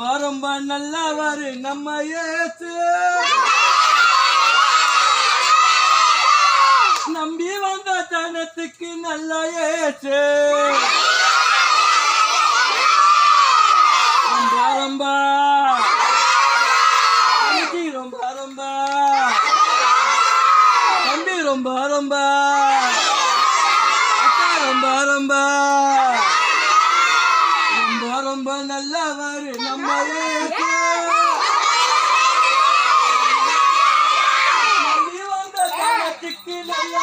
ரொம்ப ரொம்ப நல்லவர் நம்ம ஏசு. நம்பி வந்த ஜனத்துக்கு நல்ல ஏசு. ரொம்ப ரொம்ப. ரொம்ப ரொம்ப. ரொம்ப ரொம்ப அக்கா ரொம்ப ரொம்ப ரொம்ப நல்லவர் நம்ம ஜனத்துக்கு நல்ல.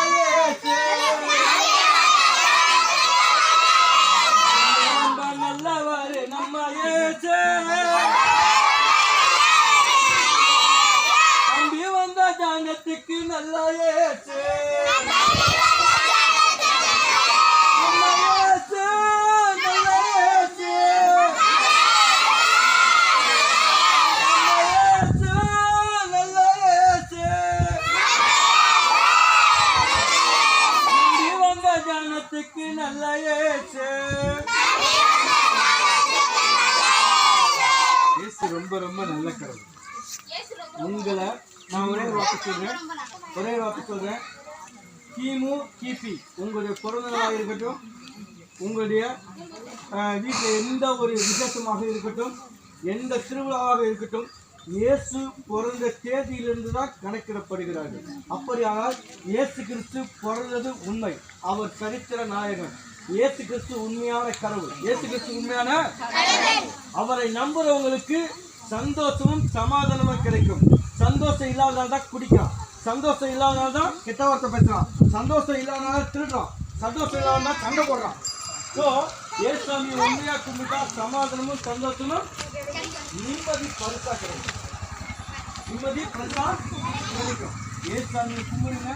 ரொம்ப நல்லவர் நம்ம. நம்பி வந்த ஜனத்துக்கு நல்ல இயேசு. நல்ல இயேசு, நல்ல இயேசு. நல்ல இயேசு, நம்பி ஜனத்துக்கு நல்ல ஏசு ரொம்ப ரொம்ப நல்ல கடவுள். உங்களை நான் ஒரே வாக்கு சொல்கிறேன் சொல்றேன். ஒரே வாக்கு சொல்றேன். கிமு கிபி உங்களுடைய பிறந்த நாளாக இருக்கட்டும் உங்களுடைய வீட்டில் எந்த ஒரு விசேஷமாக இருக்கட்டும் எந்த திருவிழாவாக இருக்கட்டும் இயேசு பிறந்த தேதியிலிருந்து தான் கணக்கிடப்படுகிறார்கள். அப்படியானால் இயேசு கிறிஸ்து பிறந்தது உண்மை. அவர் சரித்திர நாயகன். இயேசு கிறிஸ்து உண்மையான கடவுள். இயேசு கிறிஸ்து உண்மையான அவரை நம்புறவங்களுக்கு சந்தோஷமும் சமாதானமும் கிடைக்கும். சந்தோஷம் இல்லாதனால தான் குடிக்கிறான். சந்தோஷம் இல்லாதனால தான் கெட்ட வார்த்தை பேசுறான். சந்தோஷம் இல்லாதனால திருடுறான். சந்தோஷம் இல்லாதனால சண்டை போடுறான். ஸோ ஏசாமி உண்மையா கும்பிட்டா சமாதானமும் சந்தோஷமும் நிம்மதி பரிசா கிடைக்கும். நிம்மதி பரிசா கிடைக்கும். ஏசாமி கும்பிடுங்க.